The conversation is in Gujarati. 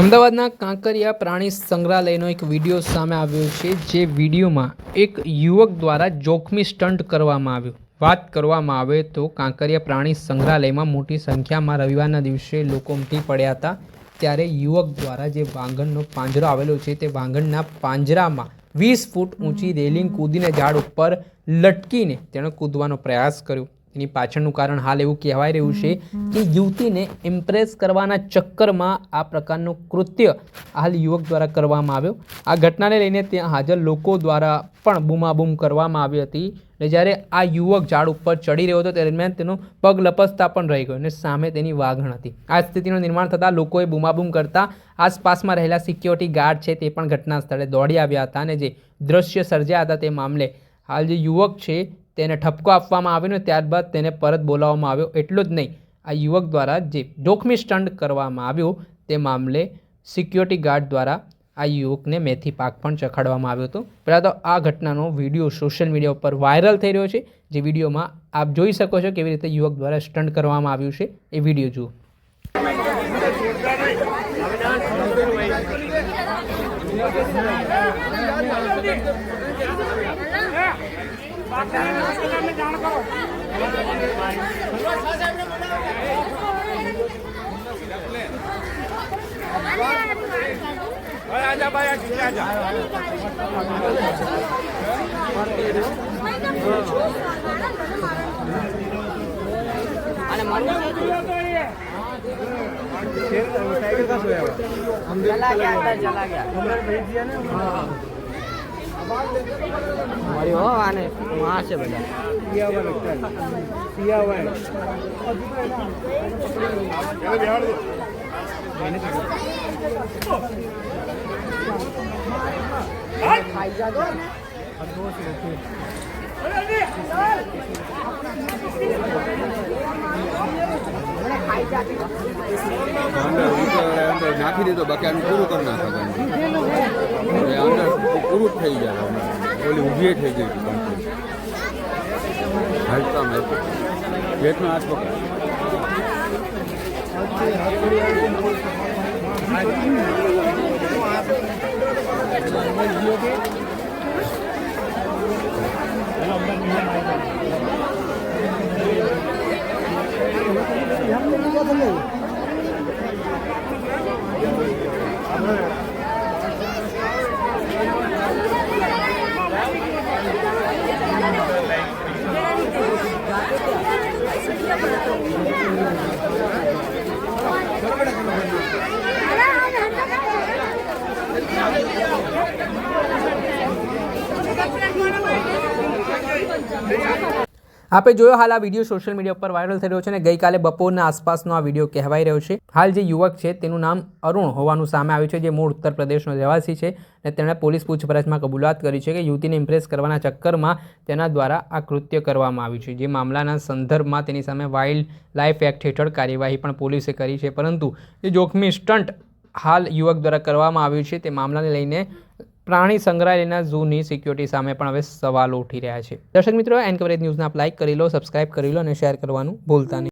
અમદાવાદના કાંકરિયા પ્રાણી સંગ્રહાલયનો એક વીડિયો સામે આવ્યો છે, જે વિડીયોમાં એક યુવક દ્વારા જોખમી સ્ટન્ટ કરવામાં આવ્યું. વાત કરવામાં આવે તો કાંકરિયા પ્રાણી સંગ્રહાલયમાં મોટી સંખ્યામાં રવિવારના દિવસે લોકો ઉમટી પડ્યા હતા, ત્યારે યુવક દ્વારા જે વાંગણનો પાંજરો આવેલો છે, તે વાંગણના પાંજરામાં વીસ ફૂટ ઊંચી રેલિંગ કૂદીને ઝાડ ઉપર લટકીને તેણે કૂદવાનો પ્રયાસ કર્યો. એની પાછળનું કારણ હાલ એવું કહેવાય રહ્યું છે કે યુવતીને ઇમ્પ્રેસ કરવાના ચક્કરમાં આ પ્રકારનું કૃત્ય હાલ યુવક દ્વારા કરવામાં આવ્યો. આ ઘટનાને લઈને ત્યાં હાજર લોકો દ્વારા પણ બૂમાબૂમ કરવામાં આવી હતી અને જ્યારે આ યુવક ઝાડ ઉપર ચડી રહ્યો હતો, તે દરમિયાન તેનો પગ લપસતા પણ રહી ગયો અને સામે તેની વાઘણ હતી. આ સ્થિતિનું નિર્માણ થતાં લોકોએ બૂમાબૂમ કરતા આસપાસમાં રહેલા સિક્યોરિટી ગાર્ડ છે તે પણ ઘટના સ્થળે દોડી આવ્યા હતા અને જે દ્રશ્ય સર્જ્યા હતા તે મામલે હાલ જે યુવક છે, તેને ઠપકો આપવામાં આવ્યો ને ત્યારબાદ તેને પરત બોલાવવામાં આવ્યો. એટલું જ નહીં, આ યુવક દ્વારા જે જોખમી સ્ટન્ટ કરવામાં આવ્યો, તે મામલે સિક્યોરિટી ગાર્ડ દ્વારા આ યુવકને મેથી પાક પણ ચખાડવામાં આવ્યો હતો. પહેલાં તો આ ઘટનાનો વીડિયો સોશિયલ મીડિયા ઉપર વાયરલ થઈ રહ્યો છે. જે વિડીયોમાં આપ જોઈ શકો છો કેવી રીતે યુવક દ્વારા સ્ટન્ટ કરવામાં આવ્યું છે. એ વીડિયો જુઓ. જાણ કરો આજા ભાઈ આજા. टाइगर का सोया हुआ हम चला गया अंदर चला गया हमने भेज दिया ना हाँ हमारी हो आने वहाँ से बजा पिया हुआ लगता है पिया हुआ है चलो बिहार दो खाई जा दो अरे નાખી દીધો બાકી આનું પૂરું કરી નાખે અંદર પૂરું થઈ જાય. ઓલી ઊભી થઈ ગઈ. હાલતા મેં પેટનો હાથ પકડ આપે જોયો હાલ આ વીડિયો સોશિયલ મીડિયા ઉપર વાયરલ થઈ રહ્યો છે અને ગઈકાલે બપોરના આસપાસનો આ વીડિયો કહેવાઈ રહ્યો છે. હાલ જે યુવક છે તેનું નામ અરુણ હોવાનું સામે આવ્યું છે, જે મૂળ ઉત્તર પ્રદેશનો રહેવાસી છે અને તેણે પોલીસ પૂછપરછમાં કબૂલાત કરી છે કે યુવતીને ઇમ્પ્રેસ કરવાના ચક્કરમાં તેના દ્વારા આ કૃત્ય કરવામાં આવ્યું છે. જે મામલાના સંદર્ભમાં તેની સામે વાઇલ્ડ લાઇફ એક્ટ હેઠળ કાર્યવાહી પણ પોલીસે કરી છે, પરંતુ જે જોખમી સ્ટન્ટ હાલ યુવક દ્વારા કરવામાં આવ્યું છે તે મામલાને લઈને પ્રાણી સંગ્રહાલયના ઝૂની સિક્યુરિટી સામે પણ હવે સવાલો ઉઠી રહ્યા છે. દર્શક મિત્રો એન કવરેજ ન્યૂઝને આપ લાઇક કરી લો સબસ્ક્રાઇબ કરી લો અને શેર કરવાનું ભૂલતા નહીં.